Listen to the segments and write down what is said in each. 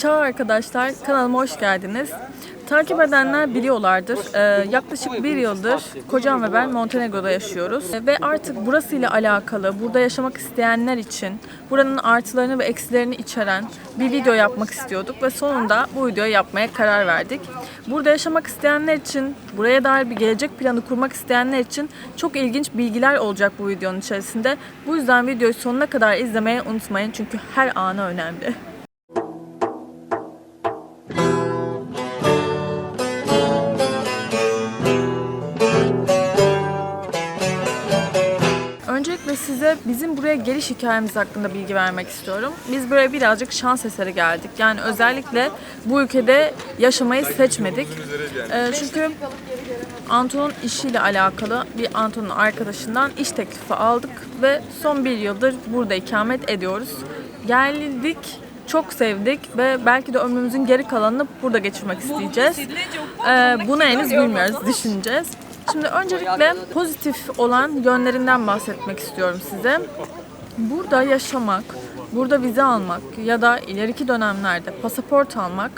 Ciao arkadaşlar, kanalıma hoş geldiniz. Takip edenler biliyorlardır. Ee, yaklaşık bir yıldır kocam ve ben Montenegro'da yaşıyoruz. Ee, Ve artık burasıyla alakalı, burada yaşamak isteyenler için buranın artılarını ve eksilerini içeren bir video yapmak istiyorduk. Ve sonunda bu videoyu yapmaya karar verdik. Burada yaşamak isteyenler için, buraya dair bir gelecek planı kurmak isteyenler için çok ilginç bilgiler olacak bu videonun içerisinde. Bu yüzden videoyu sonuna kadar izlemeyi unutmayın çünkü her anı önemli. Bizim buraya geliş hikayemiz hakkında bilgi vermek istiyorum. Biz buraya birazcık şans eseri geldik. Yani özellikle bu ülkede yaşamayı seçmedik. Ee, çünkü Anton'un işiyle alakalı bir Anton'un arkadaşından iş teklifi aldık ve son bir yıldır burada ikamet ediyoruz. Geldik, çok sevdik ve belki de ömrümüzün geri kalanını burada geçirmek isteyeceğiz. Ee, bunu henüz bilmiyoruz, düşüneceğiz. Şimdi öncelikle pozitif olan yönlerinden bahsetmek istiyorum size. Burada yaşamak, burada vize almak ya da ileriki dönemlerde pasaport almak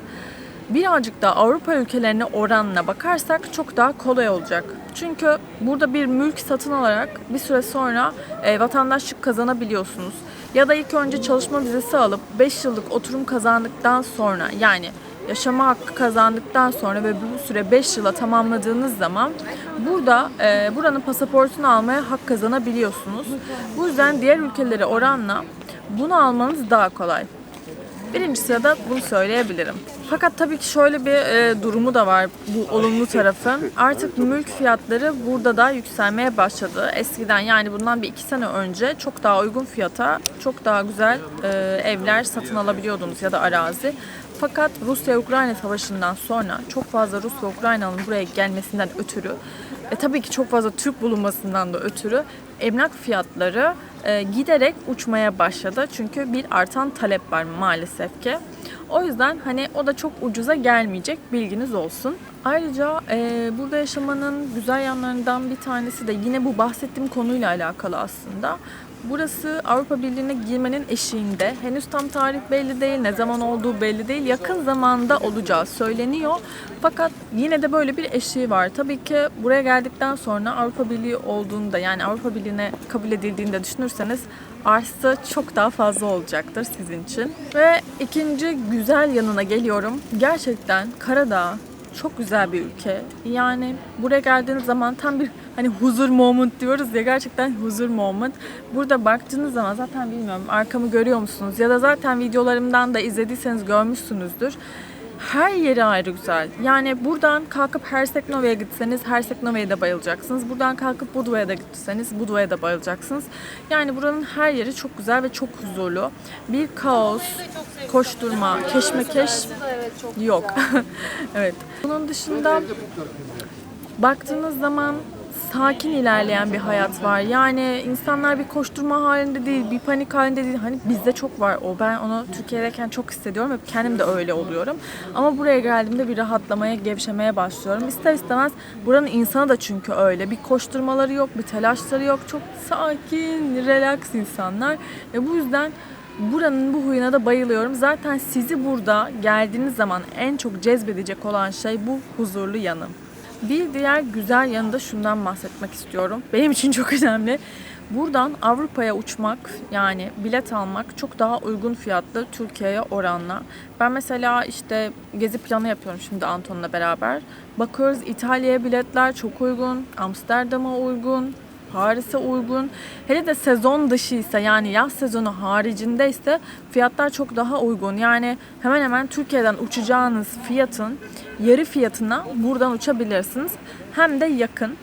birazcık da Avrupa ülkelerine oranla bakarsak çok daha kolay olacak. Çünkü burada bir mülk satın alarak bir süre sonra e, vatandaşlık kazanabiliyorsunuz. Ya da ilk önce çalışma vizesi alıp 5 yıllık oturum kazandıktan sonra yani yaşama hakkı kazandıktan sonra ve bu süre 5 yıla tamamladığınız zaman burada e, buranın pasaportunu almaya hak kazanabiliyorsunuz. Bu yüzden diğer ülkelere oranla bunu almanız daha kolay. Birinci sırada bunu söyleyebilirim. Fakat tabii ki şöyle bir e, durumu da var bu olumlu tarafı. Artık mülk fiyatları burada da yükselmeye başladı. Eskiden yani bundan bir iki sene önce çok daha uygun fiyata çok daha güzel e, evler satın alabiliyordunuz ya da arazi. Fakat Rusya-Ukrayna savaşından sonra çok fazla Rus ve Ukraynalı'nın buraya gelmesinden ötürü ve tabii ki çok fazla Türk bulunmasından da ötürü emlak fiyatları e, giderek uçmaya başladı. Çünkü bir artan talep var maalesef ki. O yüzden hani o da çok ucuza gelmeyecek bilginiz olsun. Ayrıca e, burada yaşamanın güzel yanlarından bir tanesi de yine bu bahsettiğim konuyla alakalı aslında. Burası Avrupa Birliği'ne girmenin eşiğinde. Henüz tam tarih belli değil, ne zaman olduğu belli değil. Yakın zamanda olacağı söyleniyor. Fakat yine de böyle bir eşiği var. Tabii ki buraya geldikten sonra Avrupa Birliği olduğunda yani Avrupa Birliği'ne kabul edildiğinde düşünürseniz arsa çok daha fazla olacaktır sizin için. Ve ikinci güzel yanına geliyorum. Gerçekten Karadağ çok güzel bir ülke. Yani buraya geldiğiniz zaman tam bir hani huzur moment diyoruz ya gerçekten huzur moment. Burada baktığınız zaman zaten bilmiyorum arkamı görüyor musunuz ya da zaten videolarımdan da izlediyseniz görmüşsünüzdür. Her yeri ayrı güzel. Yani buradan kalkıp Herseknova'ya gitseniz Herseknova'ya da bayılacaksınız. Buradan kalkıp Budva'ya da gitseniz Budva'ya da bayılacaksınız. Yani buranın her yeri çok güzel ve çok huzurlu. Bir kaos, koşturma, keşmekeş yok. evet. Bunun dışında baktığınız zaman sakin ilerleyen bir hayat var. Yani insanlar bir koşturma halinde değil, bir panik halinde değil. Hani bizde çok var o. Ben onu Türkiye'deyken çok hissediyorum ve kendim de öyle oluyorum. Ama buraya geldiğimde bir rahatlamaya, gevşemeye başlıyorum. İster istemez buranın insanı da çünkü öyle. Bir koşturmaları yok, bir telaşları yok. Çok sakin, relax insanlar. Ve bu yüzden Buranın bu huyuna da bayılıyorum. Zaten sizi burada geldiğiniz zaman en çok cezbedecek olan şey bu huzurlu yanı. Bir diğer güzel yanı da şundan bahsetmek istiyorum. Benim için çok önemli. Buradan Avrupa'ya uçmak yani bilet almak çok daha uygun fiyatlı Türkiye'ye oranla. Ben mesela işte gezi planı yapıyorum şimdi Anton'la beraber. Bakıyoruz İtalya'ya biletler çok uygun, Amsterdam'a uygun, Paris'e uygun. Hele de sezon dışıysa yani yaz sezonu haricindeyse fiyatlar çok daha uygun. Yani hemen hemen Türkiye'den uçacağınız fiyatın yarı fiyatına buradan uçabilirsiniz. Hem de yakın.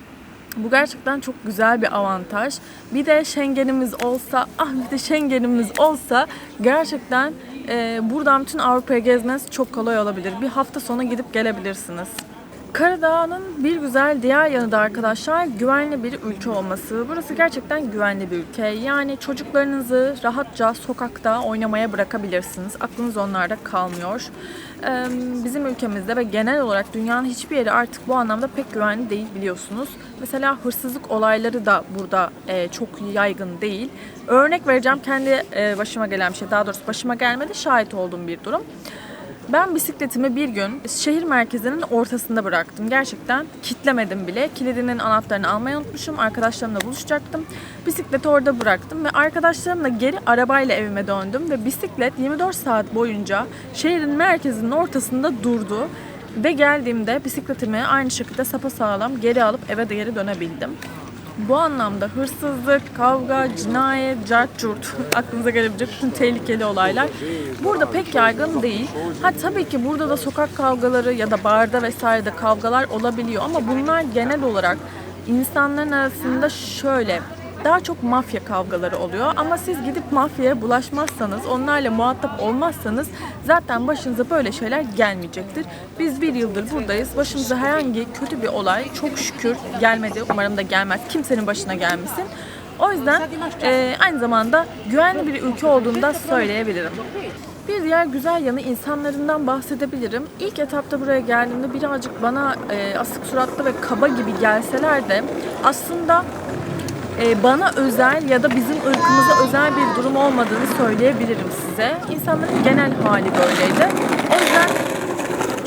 Bu gerçekten çok güzel bir avantaj. Bir de Schengen'imiz olsa, ah bir de Schengen'imiz olsa gerçekten e, buradan bütün Avrupa'ya gezmeniz çok kolay olabilir. Bir hafta sonu gidip gelebilirsiniz. Karadağ'ın bir güzel diğer yanı da arkadaşlar güvenli bir ülke olması. Burası gerçekten güvenli bir ülke. Yani çocuklarınızı rahatça sokakta oynamaya bırakabilirsiniz. Aklınız onlarda kalmıyor. Bizim ülkemizde ve genel olarak dünyanın hiçbir yeri artık bu anlamda pek güvenli değil biliyorsunuz. Mesela hırsızlık olayları da burada e, çok yaygın değil. Örnek vereceğim kendi e, başıma gelen bir şey. Daha doğrusu başıma gelmedi şahit olduğum bir durum. Ben bisikletimi bir gün şehir merkezinin ortasında bıraktım. Gerçekten kitlemedim bile. Kilidinin anahtarını almayı unutmuşum. Arkadaşlarımla buluşacaktım. Bisikleti orada bıraktım ve arkadaşlarımla geri arabayla evime döndüm ve bisiklet 24 saat boyunca şehrin merkezinin ortasında durdu. Ve geldiğimde bisikletimi aynı şekilde sapasağlam geri alıp eve de geri dönebildim. Bu anlamda hırsızlık, kavga, cinayet, cart curt aklınıza gelebilecek bütün tehlikeli olaylar burada pek yaygın değil. Ha tabii ki burada da sokak kavgaları ya da barda vesairede kavgalar olabiliyor ama bunlar genel olarak insanların arasında şöyle daha çok mafya kavgaları oluyor ama siz gidip mafyaya bulaşmazsanız, onlarla muhatap olmazsanız zaten başınıza böyle şeyler gelmeyecektir. Biz bir yıldır buradayız. Başımıza herhangi kötü bir olay çok şükür gelmedi. Umarım da gelmez. Kimsenin başına gelmesin. O yüzden eee, aynı zamanda güvenli bir ülke olduğunu da söyleyebilirim. Bir diğer güzel yanı insanlarından bahsedebilirim. İlk etapta buraya geldiğimde birazcık bana e, asık suratlı ve kaba gibi gelseler de aslında e, bana özel ya da bizim ırkımıza özel bir durum olmadığını söyleyebilirim size. İnsanların genel hali böyleydi. O yüzden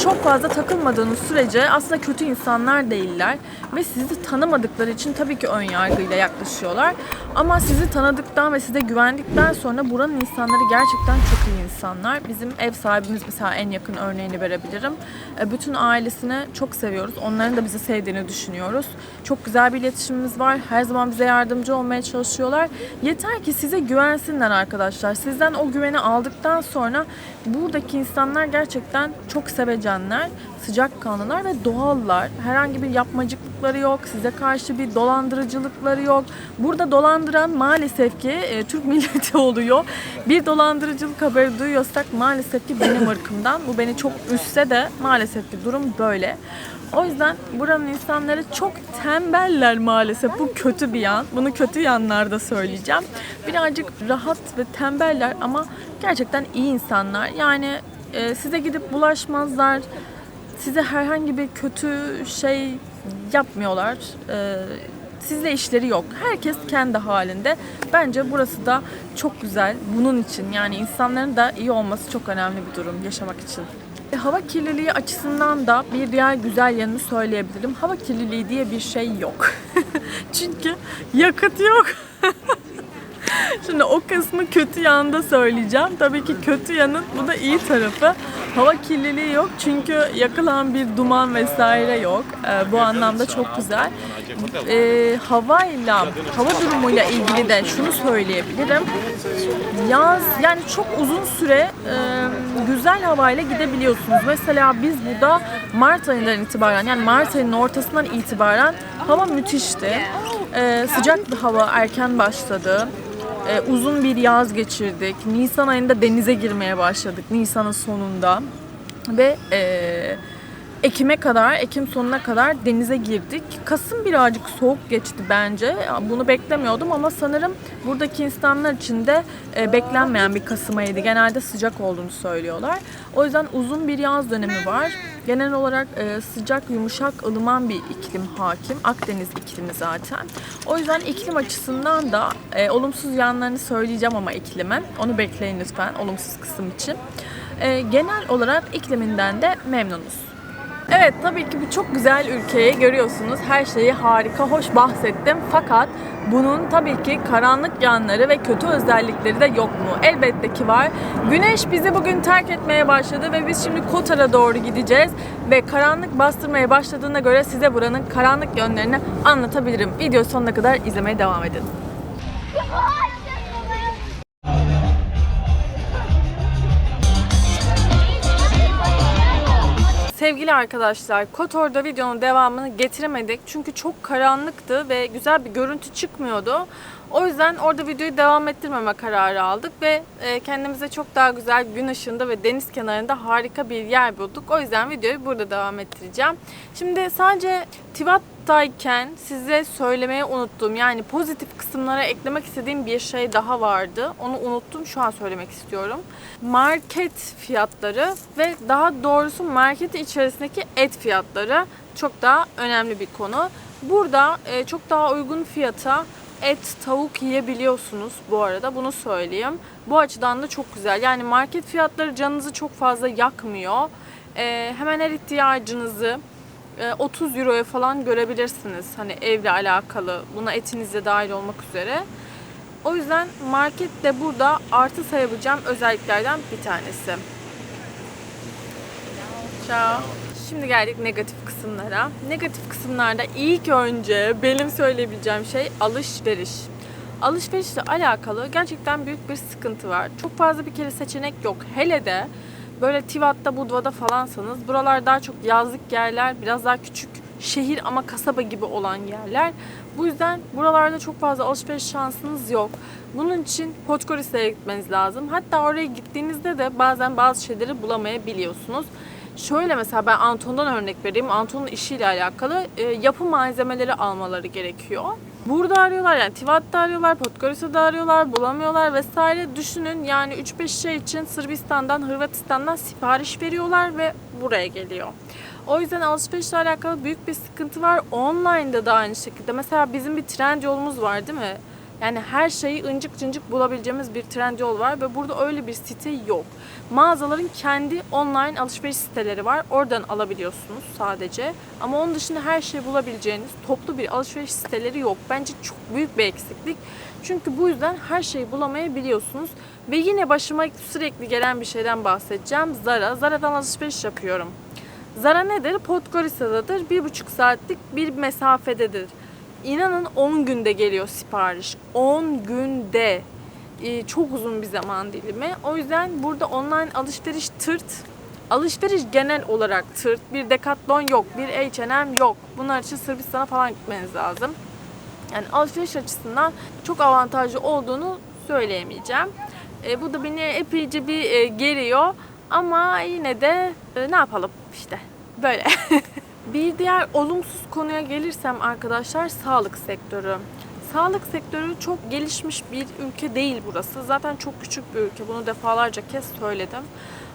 çok fazla takılmadığınız sürece aslında kötü insanlar değiller ve sizi tanımadıkları için tabii ki ön yargıyla yaklaşıyorlar. Ama sizi tanıdıktan ve size güvendikten sonra buranın insanları gerçekten çok iyi insanlar. Bizim ev sahibimiz mesela en yakın örneğini verebilirim. E, Bütün ailesini çok seviyoruz. Onların da bizi sevdiğini düşünüyoruz. Çok güzel bir iletişimimiz var. Her zaman bize yardımcı olmaya çalışıyorlar. Yeter ki size güvensinler arkadaşlar. Sizden o güveni aldıktan sonra buradaki insanlar gerçekten çok sevecenler, sıcakkanlılar ve doğallar. Herhangi bir yapmacıklıkları yok. Size karşı bir dolandırıcılıkları yok. Burada dolandıran maalesef ki e, Türk milleti oluyor. Bir dolandırıcılık haberi duyuyorsak maalesef ki benim ırkımdan. Bu beni çok üstse de maalesef ki durum böyle. O yüzden buranın insanları çok tembeller maalesef. Bu kötü bir yan. Bunu kötü yanlarda söyleyeceğim. Birazcık rahat ve tembeller ama gerçekten iyi insanlar. Yani e, size gidip bulaşmazlar. Size herhangi bir kötü şey yapmıyorlar. E, sizle işleri yok. Herkes kendi halinde. Bence burası da çok güzel. Bunun için yani insanların da iyi olması çok önemli bir durum yaşamak için. E, Hava kirliliği açısından da bir diğer güzel yanını söyleyebilirim. Hava kirliliği diye bir şey yok. Çünkü yakıt yok. Şimdi o kısmı kötü yanında söyleyeceğim. Tabii ki kötü yanın bu da iyi tarafı. Hava kirliliği yok çünkü yakılan bir duman vesaire yok. Ee, bu anlamda çok güzel. Ee, havayla, hava durumuyla ilgili de şunu söyleyebilirim. Yaz yani çok uzun süre e, güzel havayla gidebiliyorsunuz. Mesela biz burada Mart ayından itibaren yani Mart ayının ortasından itibaren hava müthişti. Ee, sıcak bir hava erken başladı. Ee, uzun bir yaz geçirdik. Nisan ayında denize girmeye başladık. Nisan'ın sonunda. Ve e, Ekim'e kadar, Ekim sonuna kadar denize girdik. Kasım birazcık soğuk geçti bence. Bunu beklemiyordum ama sanırım buradaki insanlar için de e, beklenmeyen bir Kasım ayıydı. Genelde sıcak olduğunu söylüyorlar. O yüzden uzun bir yaz dönemi var. Genel olarak e, sıcak, yumuşak, ılıman bir iklim hakim. Akdeniz iklimi zaten. O yüzden iklim açısından da e, olumsuz yanlarını söyleyeceğim ama iklimin. Onu bekleyin lütfen olumsuz kısım için. Genel olarak ikliminden de memnunuz. Evet tabii ki bu çok güzel ülkeyi görüyorsunuz. Her şeyi harika, hoş bahsettim. Fakat bunun tabii ki karanlık yanları ve kötü özellikleri de yok mu? Elbette ki var. Güneş bizi bugün terk etmeye başladı ve biz şimdi Kotar'a doğru gideceğiz. Ve karanlık bastırmaya başladığına göre size buranın karanlık yönlerini anlatabilirim. Video sonuna kadar izlemeye devam edin. Sevgili arkadaşlar, Kotor'da videonun devamını getiremedik. Çünkü çok karanlıktı ve güzel bir görüntü çıkmıyordu. O yüzden orada videoyu devam ettirmeme kararı aldık ve e, kendimize çok daha güzel gün ışığında ve deniz kenarında harika bir yer bulduk. O yüzden videoyu burada devam ettireceğim. Şimdi sadece Tivat'tayken size söylemeyi unuttuğum yani pozitif kısımlara eklemek istediğim bir şey daha vardı. Onu unuttum şu an söylemek istiyorum. Market fiyatları ve daha doğrusu market içerisindeki et fiyatları çok daha önemli bir konu. Burada e, çok daha uygun fiyata et, tavuk yiyebiliyorsunuz bu arada. Bunu söyleyeyim. Bu açıdan da çok güzel. Yani market fiyatları canınızı çok fazla yakmıyor. Ee, hemen her ihtiyacınızı 30 euroya falan görebilirsiniz. Hani evle alakalı. Buna etiniz de dahil olmak üzere. O yüzden market de burada artı sayabileceğim özelliklerden bir tanesi. Ciao. Şimdi geldik negatif kısımlara. Negatif kısımlarda ilk önce benim söyleyebileceğim şey alışveriş. Alışverişle alakalı gerçekten büyük bir sıkıntı var. Çok fazla bir kere seçenek yok. Hele de böyle Tivat'ta, Budva'da falansanız buralar daha çok yazlık yerler, biraz daha küçük şehir ama kasaba gibi olan yerler. Bu yüzden buralarda çok fazla alışveriş şansınız yok. Bunun için Podgorica'ya gitmeniz lazım. Hatta oraya gittiğinizde de bazen bazı şeyleri bulamayabiliyorsunuz. Şöyle mesela ben Anton'dan örnek vereyim. Anton'un işiyle alakalı e, yapı malzemeleri almaları gerekiyor. Burada arıyorlar yani Tivat'ta arıyorlar, Podgorica'da arıyorlar, bulamıyorlar vesaire. Düşünün yani 3-5 şey için Sırbistan'dan, Hırvatistan'dan sipariş veriyorlar ve buraya geliyor. O yüzden alışverişle alakalı büyük bir sıkıntı var. Online'da da aynı şekilde. Mesela bizim bir trend yolumuz var değil mi? Yani her şeyi ıncık cıncık bulabileceğimiz bir trend yol var ve burada öyle bir site yok. Mağazaların kendi online alışveriş siteleri var. Oradan alabiliyorsunuz sadece. Ama onun dışında her şeyi bulabileceğiniz toplu bir alışveriş siteleri yok. Bence çok büyük bir eksiklik. Çünkü bu yüzden her şeyi bulamayabiliyorsunuz. Ve yine başıma sürekli gelen bir şeyden bahsedeceğim. Zara. Zara'dan alışveriş yapıyorum. Zara nedir? Podgorica'dadır. Bir buçuk saatlik bir mesafededir. İnanın 10 günde geliyor sipariş. 10 günde. Ee, çok uzun bir zaman dilimi. O yüzden burada online alışveriş tırt. Alışveriş genel olarak tırt. Bir Decathlon yok, bir H&M yok. Bunlar için Sırbistan'a falan gitmeniz lazım. Yani alışveriş açısından çok avantajlı olduğunu söyleyemeyeceğim. E, bu da beni epeyce bir e, geriyor. Ama yine de e, ne yapalım işte böyle. bir diğer olumsuz konuya gelirsem arkadaşlar sağlık sektörü. Sağlık sektörü çok gelişmiş bir ülke değil burası. Zaten çok küçük bir ülke. Bunu defalarca kez söyledim.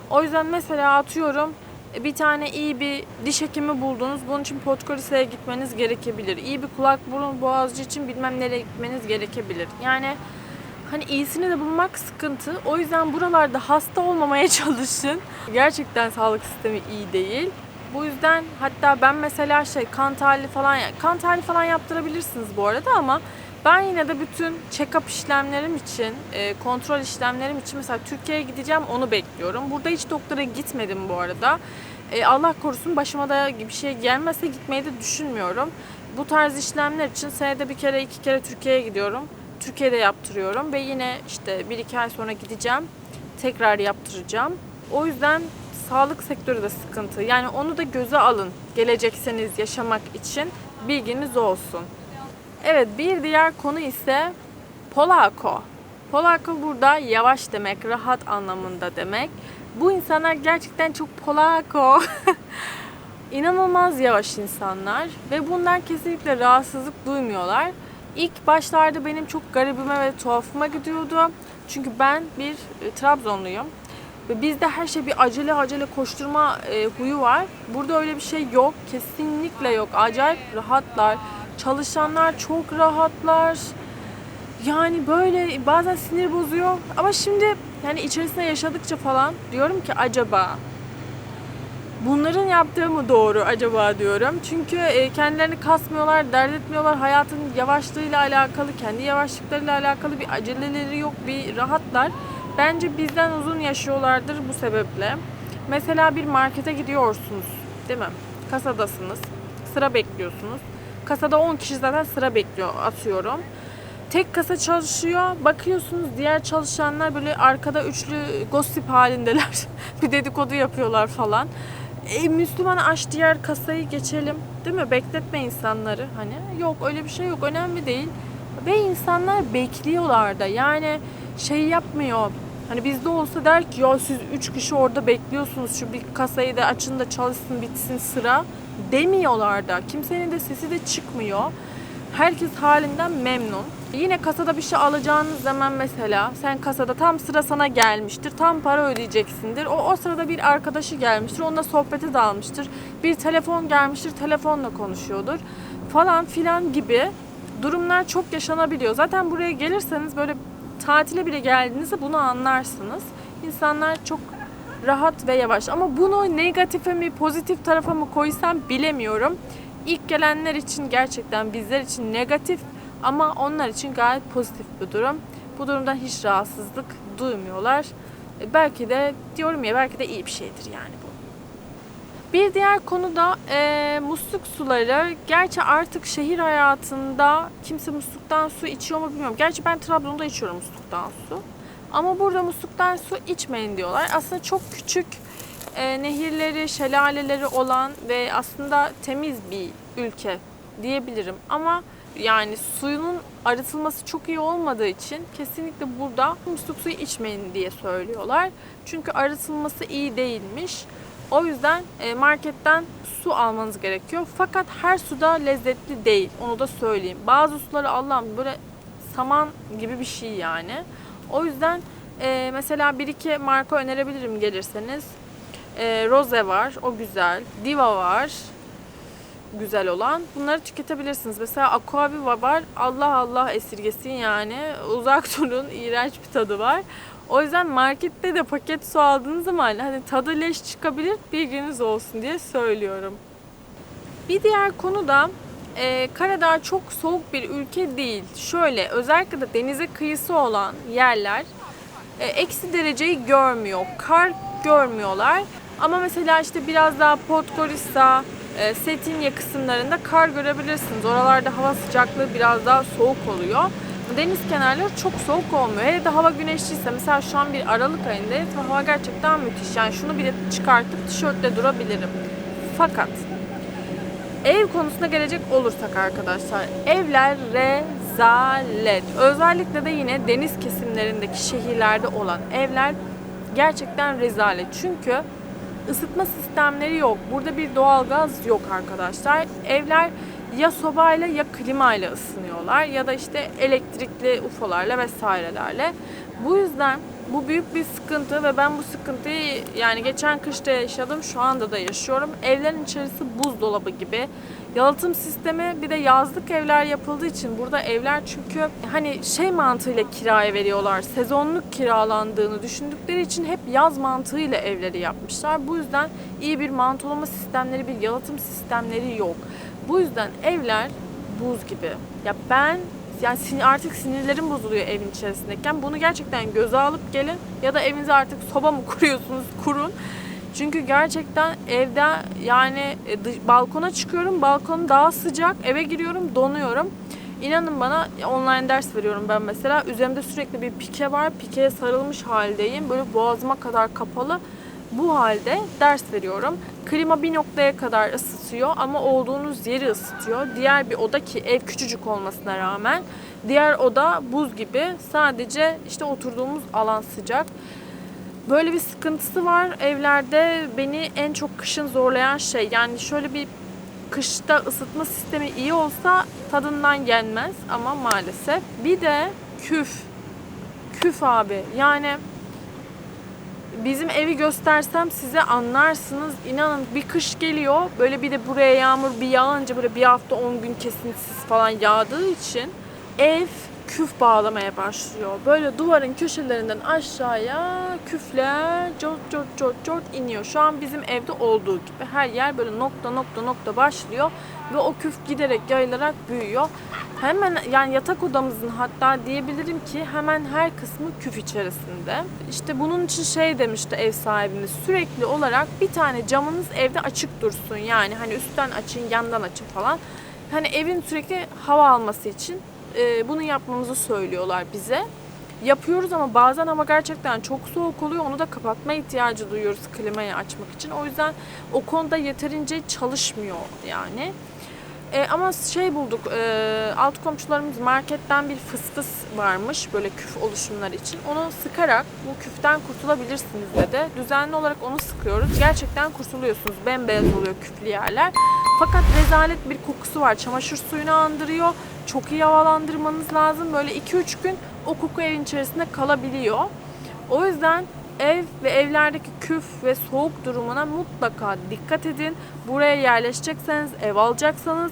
O yüzden mesela atıyorum bir tane iyi bir diş hekimi buldunuz. Bunun için Podgorica'ya gitmeniz gerekebilir. İyi bir kulak burun boğazcı için bilmem nereye gitmeniz gerekebilir. Yani hani iyisini de bulmak sıkıntı. O yüzden buralarda hasta olmamaya çalışın. Gerçekten sağlık sistemi iyi değil. Bu yüzden hatta ben mesela şey kan tahlili falan kan tahlili falan yaptırabilirsiniz bu arada ama ben yine de bütün check-up işlemlerim için, e, kontrol işlemlerim için mesela Türkiye'ye gideceğim onu bekliyorum. Burada hiç doktora gitmedim bu arada. E, Allah korusun başıma da bir şey gelmezse gitmeyi de düşünmüyorum. Bu tarz işlemler için senede bir kere iki kere Türkiye'ye gidiyorum. Türkiye'de yaptırıyorum ve yine işte bir iki ay sonra gideceğim. Tekrar yaptıracağım. O yüzden sağlık sektörü de sıkıntı. Yani onu da göze alın. Gelecekseniz yaşamak için bilginiz olsun. Evet bir diğer konu ise Polako. Polako burada yavaş demek, rahat anlamında demek. Bu insanlar gerçekten çok Polako. İnanılmaz yavaş insanlar ve bundan kesinlikle rahatsızlık duymuyorlar. İlk başlarda benim çok garibime ve tuhafıma gidiyordu. Çünkü ben bir e, Trabzonluyum. Ve bizde her şey bir acele acele koşturma e, huyu var. Burada öyle bir şey yok. Kesinlikle yok. Acayip rahatlar. Çalışanlar çok rahatlar. Yani böyle bazen sinir bozuyor. Ama şimdi yani içerisinde yaşadıkça falan diyorum ki acaba bunların yaptığı mı doğru acaba diyorum. Çünkü e, kendilerini kasmıyorlar, dert etmiyorlar. Hayatın yavaşlığıyla alakalı, kendi yavaşlıklarıyla alakalı bir aceleleri yok, bir rahatlar. Bence bizden uzun yaşıyorlardır bu sebeple. Mesela bir markete gidiyorsunuz, değil mi? Kasadasınız, sıra bekliyorsunuz. Kasada 10 kişi zaten sıra bekliyor, atıyorum. Tek kasa çalışıyor. Bakıyorsunuz diğer çalışanlar böyle arkada üçlü gossip halindeler. bir dedikodu yapıyorlar falan. E, Müslüman aç diğer kasayı geçelim. Değil mi? Bekletme insanları. Hani yok öyle bir şey yok. Önemli değil. Ve insanlar bekliyorlar da. Yani şey yapmıyor. Hani bizde olsa der ki ya siz üç kişi orada bekliyorsunuz. Şu bir kasayı da açın da çalışsın bitsin sıra. Demiyorlar da. Kimsenin de sesi de çıkmıyor. Herkes halinden memnun. Yine kasada bir şey alacağınız zaman mesela sen kasada tam sıra sana gelmiştir. Tam para ödeyeceksindir. O, o sırada bir arkadaşı gelmiştir. Onunla sohbeti dalmıştır. Bir telefon gelmiştir. Telefonla konuşuyordur. Falan filan gibi durumlar çok yaşanabiliyor. Zaten buraya gelirseniz böyle tatile bile geldiğinizde bunu anlarsınız. İnsanlar çok rahat ve yavaş. Ama bunu negatife mi pozitif tarafa mı koysam bilemiyorum. İlk gelenler için gerçekten bizler için negatif ama onlar için gayet pozitif bir durum. Bu durumdan hiç rahatsızlık duymuyorlar. E, Belki de diyorum ya belki de iyi bir şeydir yani bu. Bir diğer konu da e, musluk suları. Gerçi artık şehir hayatında kimse musluktan su içiyor mu bilmiyorum. Gerçi ben Trabzon'da içiyorum musluktan su. Ama burada musluktan su içmeyin diyorlar. Aslında çok küçük e, nehirleri, şelaleleri olan ve aslında temiz bir ülke diyebilirim. Ama yani suyunun arıtılması çok iyi olmadığı için kesinlikle burada musluk suyu içmeyin diye söylüyorlar. Çünkü arıtılması iyi değilmiş. O yüzden e, marketten su almanız gerekiyor. Fakat her su da lezzetli değil. Onu da söyleyeyim. Bazı suları Allah'ım böyle saman gibi bir şey yani. O yüzden e, mesela bir iki marka önerebilirim gelirseniz. E, Rose var, o güzel. Diva var, güzel olan. Bunları tüketebilirsiniz. Mesela Aquaviva var. Allah Allah esirgesin yani. Uzak durun. iğrenç bir tadı var. O yüzden markette de paket su aldığınız zaman hani tadı leş çıkabilir bilginiz olsun diye söylüyorum. Bir diğer konu da e, Karadağ çok soğuk bir ülke değil. Şöyle özellikle de denize kıyısı olan yerler e, eksi dereceyi görmüyor. Kar görmüyorlar. Ama mesela işte biraz daha Podgorica, e, Cetinye kısımlarında kar görebilirsiniz. Oralarda hava sıcaklığı biraz daha soğuk oluyor. Deniz kenarları çok soğuk olmuyor. Hele de hava güneşliyse mesela şu an bir Aralık ayındayız ve hava gerçekten müthiş. Yani şunu bile çıkartıp tişörtle durabilirim. Fakat ev konusuna gelecek olursak arkadaşlar evler rezalet. Özellikle de yine deniz kesimlerindeki şehirlerde olan evler gerçekten rezalet. Çünkü ısıtma sistemleri yok. Burada bir doğalgaz yok arkadaşlar. Evler ya sobayla ya klimayla ısınıyorlar ya da işte elektrikli ufolarla vesairelerle. Bu yüzden bu büyük bir sıkıntı ve ben bu sıkıntıyı yani geçen kışta yaşadım şu anda da yaşıyorum. Evlerin içerisi buzdolabı gibi. Yalıtım sistemi bir de yazlık evler yapıldığı için burada evler çünkü hani şey mantığıyla kiraya veriyorlar. Sezonluk kiralandığını düşündükleri için hep yaz mantığıyla evleri yapmışlar. Bu yüzden iyi bir mantolama sistemleri, bir yalıtım sistemleri yok. Bu yüzden evler buz gibi. Ya ben yani artık sinirlerim bozuluyor evin içerisindeyken. Bunu gerçekten göze alıp gelin ya da evinize artık soba mı kuruyorsunuz kurun. Çünkü gerçekten evde yani e, balkona çıkıyorum. Balkon daha sıcak. Eve giriyorum donuyorum. İnanın bana online ders veriyorum ben mesela. Üzerimde sürekli bir pike var. Pikeye sarılmış haldeyim. Böyle boğazıma kadar kapalı. Bu halde ders veriyorum. Klima bir noktaya kadar ısıtıyor ama olduğunuz yeri ısıtıyor. Diğer bir oda ki ev küçücük olmasına rağmen diğer oda buz gibi. Sadece işte oturduğumuz alan sıcak. Böyle bir sıkıntısı var evlerde. Beni en çok kışın zorlayan şey. Yani şöyle bir kışta ısıtma sistemi iyi olsa tadından gelmez ama maalesef. Bir de küf. Küf abi. Yani bizim evi göstersem size anlarsınız. İnanın bir kış geliyor. Böyle bir de buraya yağmur bir yağınca böyle bir hafta 10 gün kesintisiz falan yağdığı için ev küf bağlamaya başlıyor. Böyle duvarın köşelerinden aşağıya küfler cort cort cort cort iniyor. Şu an bizim evde olduğu gibi her yer böyle nokta nokta nokta başlıyor ve o küf giderek yayılarak büyüyor. Hemen yani yatak odamızın hatta diyebilirim ki hemen her kısmı küf içerisinde. İşte bunun için şey demişti ev sahibimiz sürekli olarak bir tane camınız evde açık dursun. Yani hani üstten açın, yandan açın falan. Hani evin sürekli hava alması için e, bunu yapmamızı söylüyorlar bize. Yapıyoruz ama bazen hava gerçekten çok soğuk oluyor. Onu da kapatma ihtiyacı duyuyoruz klimayı açmak için. O yüzden o konuda yeterince çalışmıyor yani. E, ama şey bulduk, e, alt komşularımız marketten bir fıstıs varmış böyle küf oluşumları için. Onu sıkarak bu küften kurtulabilirsiniz dedi. Düzenli olarak onu sıkıyoruz. Gerçekten kurtuluyorsunuz. Bembeyaz oluyor küflü yerler. Fakat rezalet bir kokusu var. Çamaşır suyunu andırıyor. Çok iyi havalandırmanız lazım. Böyle 2-3 gün o koku evin içerisinde kalabiliyor. O yüzden ev ve evlerdeki küf ve soğuk durumuna mutlaka dikkat edin. Buraya yerleşecekseniz, ev alacaksanız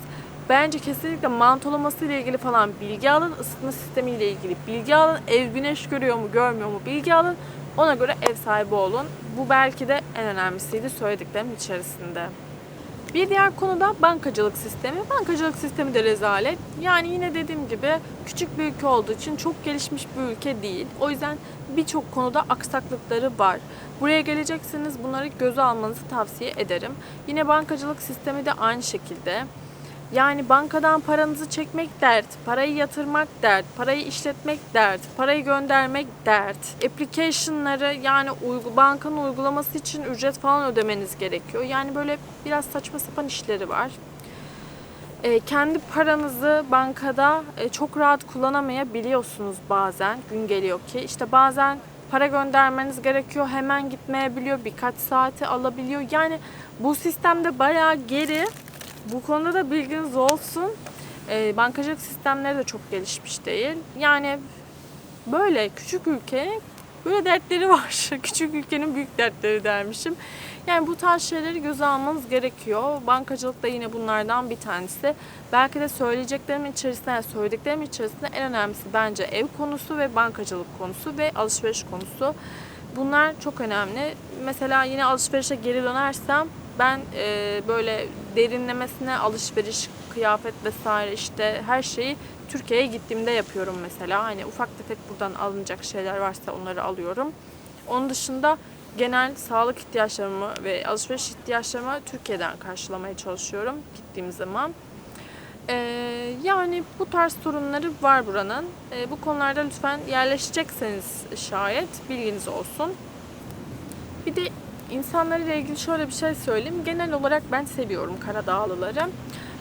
Bence kesinlikle mantolaması ile ilgili falan bilgi alın. ısıtma sistemi ile ilgili bilgi alın. Ev güneş görüyor mu görmüyor mu bilgi alın. Ona göre ev sahibi olun. Bu belki de en önemlisiydi söylediklerim içerisinde. Bir diğer konu da bankacılık sistemi. Bankacılık sistemi de rezalet. Yani yine dediğim gibi küçük bir ülke olduğu için çok gelişmiş bir ülke değil. O yüzden birçok konuda aksaklıkları var. Buraya gelecekseniz bunları göze almanızı tavsiye ederim. Yine bankacılık sistemi de aynı şekilde. Yani bankadan paranızı çekmek dert, parayı yatırmak dert, parayı işletmek dert, parayı göndermek dert. Application'ları yani uygu, bankanın uygulaması için ücret falan ödemeniz gerekiyor. Yani böyle biraz saçma sapan işleri var. E, kendi paranızı bankada e, çok rahat kullanamayabiliyorsunuz bazen. Gün geliyor ki işte bazen para göndermeniz gerekiyor hemen gitmeyebiliyor birkaç saati alabiliyor. Yani bu sistemde bayağı geri. Bu konuda da bilginiz olsun. E, bankacılık sistemleri de çok gelişmiş değil. Yani böyle küçük ülke böyle dertleri var. küçük ülkenin büyük dertleri dermişim. Yani bu tarz şeyleri göze almanız gerekiyor. Bankacılık da yine bunlardan bir tanesi. Belki de söyleyeceklerimin içerisinde, yani söylediklerimin içerisinde en önemlisi bence ev konusu ve bankacılık konusu ve alışveriş konusu. Bunlar çok önemli. Mesela yine alışverişe geri dönersem ben e, böyle derinlemesine alışveriş, kıyafet vesaire işte her şeyi Türkiye'ye gittiğimde yapıyorum mesela. Hani ufak tefek buradan alınacak şeyler varsa onları alıyorum. Onun dışında genel sağlık ihtiyaçlarımı ve alışveriş ihtiyaçlarımı Türkiye'den karşılamaya çalışıyorum gittiğim zaman. Ee, yani bu tarz sorunları var buranın. Ee, bu konularda lütfen yerleşecekseniz şayet bilginiz olsun. Bir de insanlarla ilgili şöyle bir şey söyleyeyim. Genel olarak ben seviyorum Karadağlıları.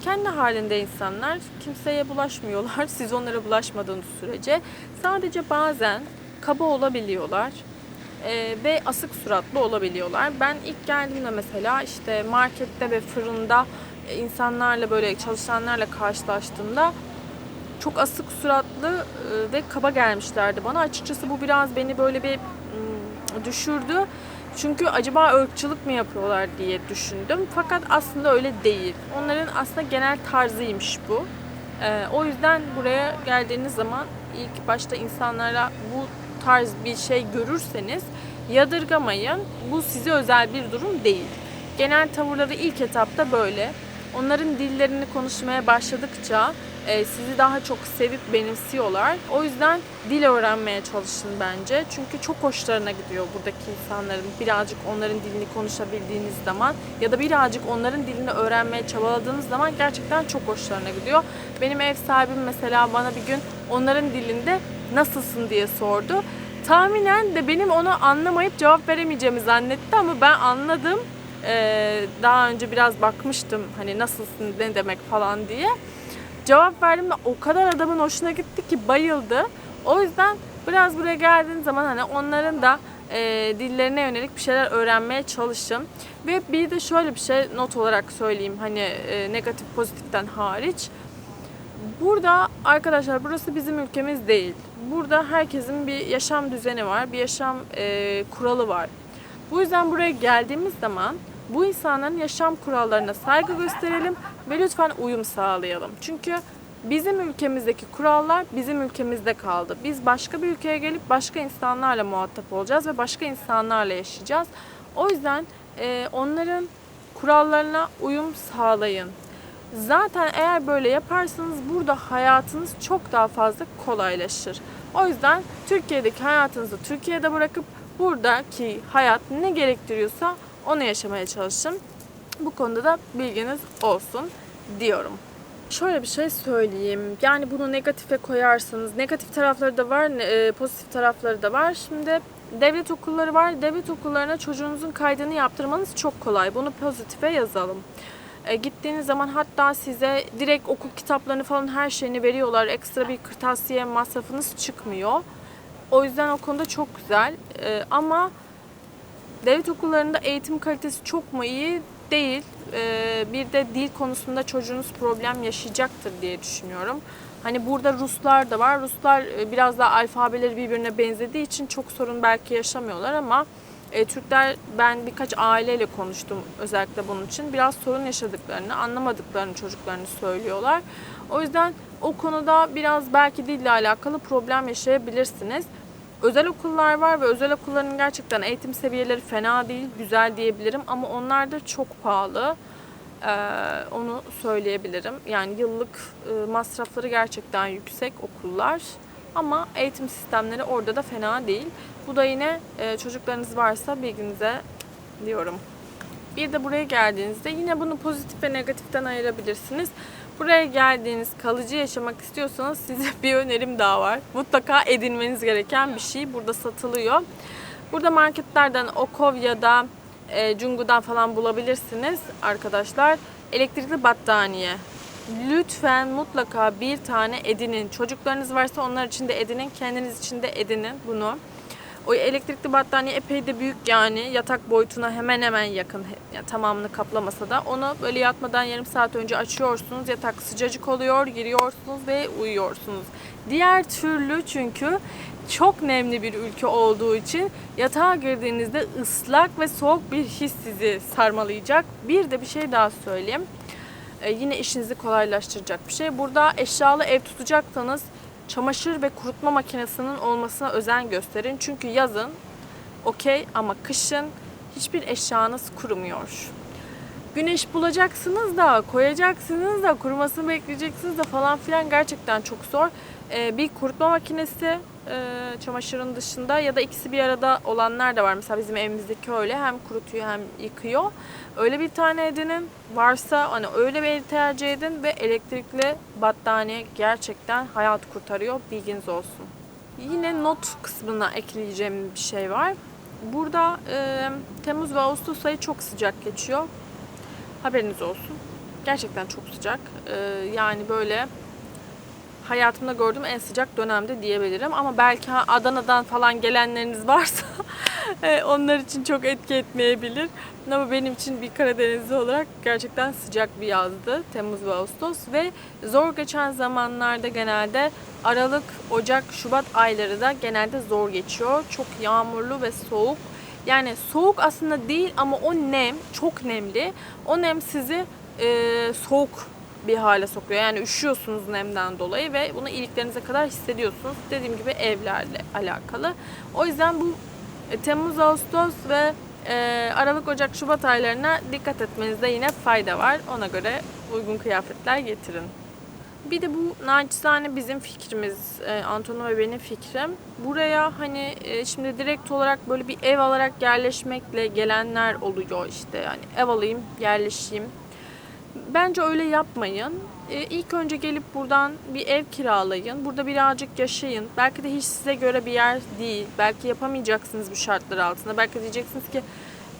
Kendi halinde insanlar kimseye bulaşmıyorlar. Siz onlara bulaşmadığınız sürece. Sadece bazen kaba olabiliyorlar e, ve asık suratlı olabiliyorlar. Ben ilk geldiğimde mesela işte markette ve fırında insanlarla böyle çalışanlarla karşılaştığımda çok asık suratlı e, ve kaba gelmişlerdi bana. Açıkçası bu biraz beni böyle bir düşürdü. Çünkü acaba ırkçılık mı yapıyorlar diye düşündüm. Fakat aslında öyle değil. Onların aslında genel tarzıymış bu. Ee, o yüzden buraya geldiğiniz zaman ilk başta insanlara bu tarz bir şey görürseniz yadırgamayın. Bu size özel bir durum değil. Genel tavırları ilk etapta böyle. Onların dillerini konuşmaya başladıkça e, sizi daha çok sevip benimsiyorlar. O yüzden dil öğrenmeye çalışın bence. Çünkü çok hoşlarına gidiyor buradaki insanların. Birazcık onların dilini konuşabildiğiniz zaman ya da birazcık onların dilini öğrenmeye çabaladığınız zaman gerçekten çok hoşlarına gidiyor. Benim ev sahibim mesela bana bir gün onların dilinde nasılsın diye sordu. Tahminen de benim onu anlamayıp cevap veremeyeceğimi zannetti ama ben anladım. Ee, daha önce biraz bakmıştım hani nasılsın ne demek falan diye. Cevap verdim de o kadar adamın hoşuna gitti ki bayıldı. O yüzden biraz buraya geldiğin zaman hani onların da e, dillerine yönelik bir şeyler öğrenmeye çalışın. Ve bir de şöyle bir şey not olarak söyleyeyim hani e, negatif pozitiften hariç. Burada arkadaşlar burası bizim ülkemiz değil. Burada herkesin bir yaşam düzeni var, bir yaşam e, kuralı var. Bu yüzden buraya geldiğimiz zaman bu insanların yaşam kurallarına saygı gösterelim ve lütfen uyum sağlayalım. Çünkü bizim ülkemizdeki kurallar bizim ülkemizde kaldı. Biz başka bir ülkeye gelip başka insanlarla muhatap olacağız ve başka insanlarla yaşayacağız. O yüzden e, onların kurallarına uyum sağlayın. Zaten eğer böyle yaparsanız burada hayatınız çok daha fazla kolaylaşır. O yüzden Türkiye'deki hayatınızı Türkiye'de bırakıp buradaki hayat ne gerektiriyorsa onu yaşamaya çalışın. Bu konuda da bilginiz olsun diyorum. Şöyle bir şey söyleyeyim. Yani bunu negatife koyarsanız negatif tarafları da var, e, pozitif tarafları da var. Şimdi devlet okulları var. Devlet okullarına çocuğunuzun kaydını yaptırmanız çok kolay. Bunu pozitife yazalım. E, gittiğiniz zaman hatta size direkt okul kitaplarını falan her şeyini veriyorlar. Ekstra bir kırtasiye masrafınız çıkmıyor. O yüzden o konuda çok güzel. E, ama devlet okullarında eğitim kalitesi çok mu iyi? Değil. E, bir de dil konusunda çocuğunuz problem yaşayacaktır diye düşünüyorum. Hani burada Ruslar da var. Ruslar e, biraz daha alfabeleri birbirine benzediği için çok sorun belki yaşamıyorlar ama E, Türkler ben birkaç aileyle konuştum özellikle bunun için. Biraz sorun yaşadıklarını, anlamadıklarını çocuklarını söylüyorlar. O yüzden o konuda biraz belki dille alakalı problem yaşayabilirsiniz. Özel okullar var ve özel okulların gerçekten eğitim seviyeleri fena değil, güzel diyebilirim ama onlar da çok pahalı. Ee, onu söyleyebilirim. Yani yıllık e, masrafları gerçekten yüksek okullar ama eğitim sistemleri orada da fena değil. Bu da yine e, çocuklarınız varsa bilginize diyorum. Bir de buraya geldiğinizde yine bunu pozitif ve negatiften ayırabilirsiniz. Buraya geldiğiniz kalıcı yaşamak istiyorsanız size bir önerim daha var. Mutlaka edinmeniz gereken bir şey. Burada satılıyor. Burada marketlerden Okov ya da e, Cungu'dan falan bulabilirsiniz arkadaşlar. Elektrikli battaniye. Lütfen mutlaka bir tane edinin. Çocuklarınız varsa onlar için de edinin. Kendiniz için de edinin bunu. O elektrikli battaniye epey de büyük yani yatak boyutuna hemen hemen yakın yani tamamını kaplamasa da onu böyle yatmadan yarım saat önce açıyorsunuz yatak sıcacık oluyor giriyorsunuz ve uyuyorsunuz. Diğer türlü çünkü çok nemli bir ülke olduğu için yatağa girdiğinizde ıslak ve soğuk bir his sizi sarmalayacak. Bir de bir şey daha söyleyeyim. Ee, yine işinizi kolaylaştıracak bir şey. Burada eşyalı ev tutacaksanız çamaşır ve kurutma makinesinin olmasına özen gösterin. Çünkü yazın okey ama kışın hiçbir eşyanız kurumuyor. Güneş bulacaksınız da, koyacaksınız da, kurumasını bekleyeceksiniz de falan filan gerçekten çok zor. Ee, bir kurutma makinesi e, çamaşırın dışında ya da ikisi bir arada olanlar da var. Mesela bizim evimizdeki öyle hem kurutuyor hem yıkıyor. Öyle bir tane edinin. Varsa hani öyle bir tercih edin ve elektrikli battaniye gerçekten hayat kurtarıyor. Bilginiz olsun. Yine not kısmına ekleyeceğim bir şey var. Burada e, Temmuz ve Ağustos ayı çok sıcak geçiyor. Haberiniz olsun. Gerçekten çok sıcak. E, yani böyle hayatımda gördüğüm en sıcak dönemde diyebilirim. Ama belki Adana'dan falan gelenleriniz varsa e, onlar için çok etki etmeyebilir. Ama benim için bir Karadenizli olarak gerçekten sıcak bir yazdı. Temmuz ve Ağustos ve zor geçen zamanlarda genelde Aralık, Ocak, Şubat ayları da genelde zor geçiyor. Çok yağmurlu ve soğuk. Yani soğuk aslında değil ama o nem çok nemli. O nem sizi e, soğuk bir hale sokuyor. Yani üşüyorsunuz nemden dolayı ve bunu iliklerinize kadar hissediyorsunuz. Dediğim gibi evlerle alakalı. O yüzden bu e, Temmuz, Ağustos ve e, Aralık, Ocak, Şubat aylarına dikkat etmenizde yine fayda var. Ona göre uygun kıyafetler getirin. Bir de bu naçizane bizim fikrimiz, e, Antonio ve benim fikrim. Buraya hani e, şimdi direkt olarak böyle bir ev alarak yerleşmekle gelenler oluyor işte. Yani ev alayım, yerleşeyim. Bence öyle yapmayın. E, ilk önce gelip buradan bir ev kiralayın. Burada birazcık yaşayın. Belki de hiç size göre bir yer değil. Belki yapamayacaksınız bu şartlar altında. Belki diyeceksiniz ki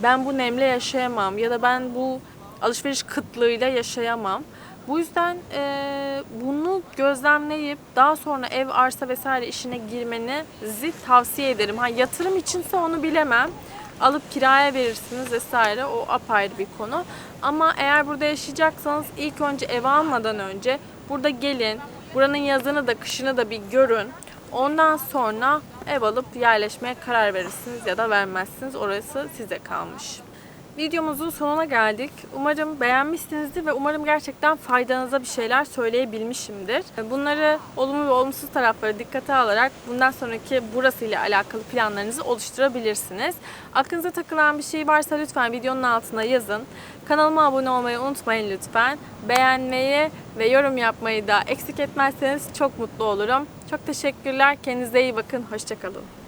ben bu nemle yaşayamam ya da ben bu alışveriş kıtlığıyla yaşayamam. Bu yüzden e, bunu gözlemleyip daha sonra ev, arsa vesaire işine girmenizi tavsiye ederim. Ha yatırım içinse onu bilemem. Alıp kiraya verirsiniz vesaire o apayrı bir konu. Ama eğer burada yaşayacaksanız ilk önce ev almadan önce burada gelin. Buranın yazını da kışını da bir görün. Ondan sonra ev alıp yerleşmeye karar verirsiniz ya da vermezsiniz. Orası size kalmış. Videomuzun sonuna geldik. Umarım beğenmişsinizdir ve umarım gerçekten faydanıza bir şeyler söyleyebilmişimdir. Bunları olumlu ve olumsuz tarafları dikkate alarak bundan sonraki burası ile alakalı planlarınızı oluşturabilirsiniz. Aklınıza takılan bir şey varsa lütfen videonun altına yazın. Kanalıma abone olmayı unutmayın lütfen. Beğenmeyi ve yorum yapmayı da eksik etmezseniz çok mutlu olurum. Çok teşekkürler. Kendinize iyi bakın. Hoşçakalın.